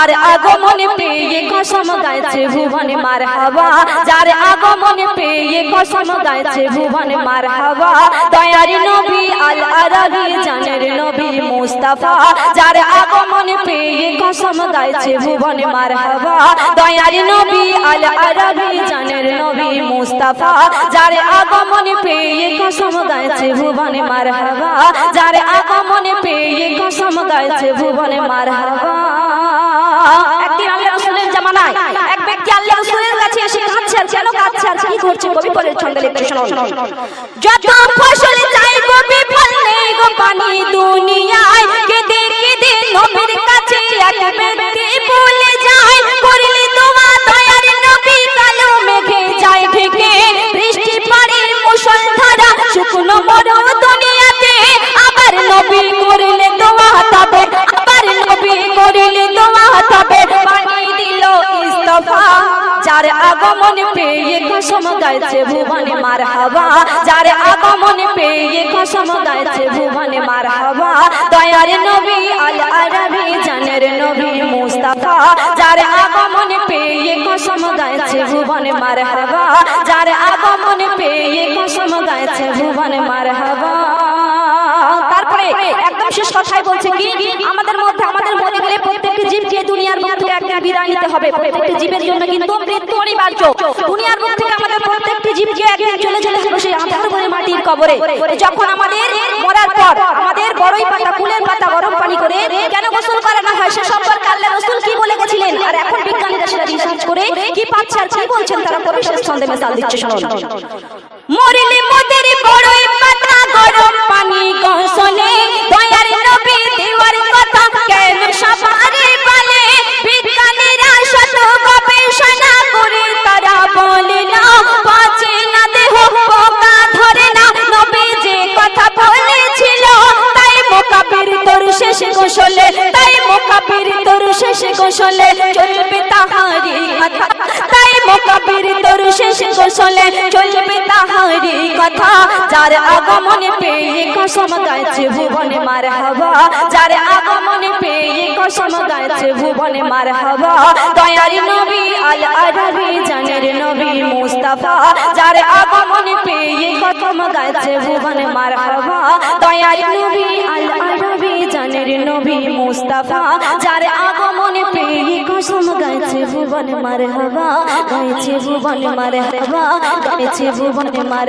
যার আগমনে পেয়ে কসম গাইছে ভুবনে মার হাওয়া যার আগমনে পেয়ে কসম গাইছে ভুবনে মার হাওয়া দয়ারি নবী আল আরবি জানের নবী মুস্তাফা। যার আগমনে পেয়ে কসম গাইছে ভুবনে মার হাওয়া দয়ারি নবী আল আরবি জানের নবী মুস্তাফা। যার আগমনে পেয়ে কসম গাইছে ভুবনে মার হাওয়া যার আগমনে পেয়ে কসম গাইছে ভুবনে মার হাওয়া রাসূলের এক ব্যক্তি আল্লাহ রাসূলের কাছে এসে কাঁদছে আর কেন কাঁদছে কি করছে? কবি পরের ছন্দে লিখতে শুনুন যত ফসল চাই বিফল নেই গো পানি দুনিয়ায় যার আগমন পেয়ে কসম গাইছে ভুবনে মার হাওয়া যার আগমন পেয়ে কসম গাইছে ভুবনে মার হাওয়া দয়ার নবী আল আরবি জানের নবী মুস্তাফা। যার আগমন পেয়ে কসম গাইছে ভুবনে মার হাওয়া যার আগমন পেয়ে কসম গাইছে ভুবনে মার হাওয়া তারপরে একদম শেষ কথাই বলছে কি? আমাদের মধ্যে আমাদের মনে গেলে প্রত্যেকটি জীবকে দুনিয়ার বুক থেকে একদিন বিদায় নিতে হবে। প্রত্যেকটি জীবের জন্য কিন্তু মৃত্যু অনিবার্য। দুনিয়ার বুক থেকে আমাদের প্রত্যেকটি জীবকে একদিন চলে চলে যাবে সেই আধার করে মাটির কবরে। যখন আমাদের মরার পর আমাদের বড়ই পাতা, ফুলের পাতা গরম পানি করে কেন গোসল করে না হয় সে সম্পর্কে আল্লাহ রসুল কি বলে গেছিলেন? আর এখন বিজ্ঞানীরা সেটা রিসার্চ করে কি পাচ্ছে আর কি বলছেন তারা কবি শেষ ছন্দে মেসাল দিচ্ছে, শুনুন। মরিলে মোদের বড়ই গোসলে, তাই মোকাবির তোর শেষ গোসলে চলবে তাহারি কথা। তাই মোকাবির তোর শেষ গোসলে চলবে তাহারি কথা। যার আগমনে পেয়ে কসম গাইছে ভুবনে মার হাওয়া। যার আগমনে পেয়ে কসম গাইছে ভুবনে মার হাওয়া। দয়ারি নবী, আল আরবি জানের নবী মুস্তাফা। যার আগমনে পেয়ে কসম গাইছে ভুবনে মার হাওয়া দয়ারি নবী আল আরবি জানের নবী মুস্তাফা, যার আগমনে পেয়ে কসম গাইছে ভুবনে মার গাইছে ভুবনে মার গাইছে ভুবনে মার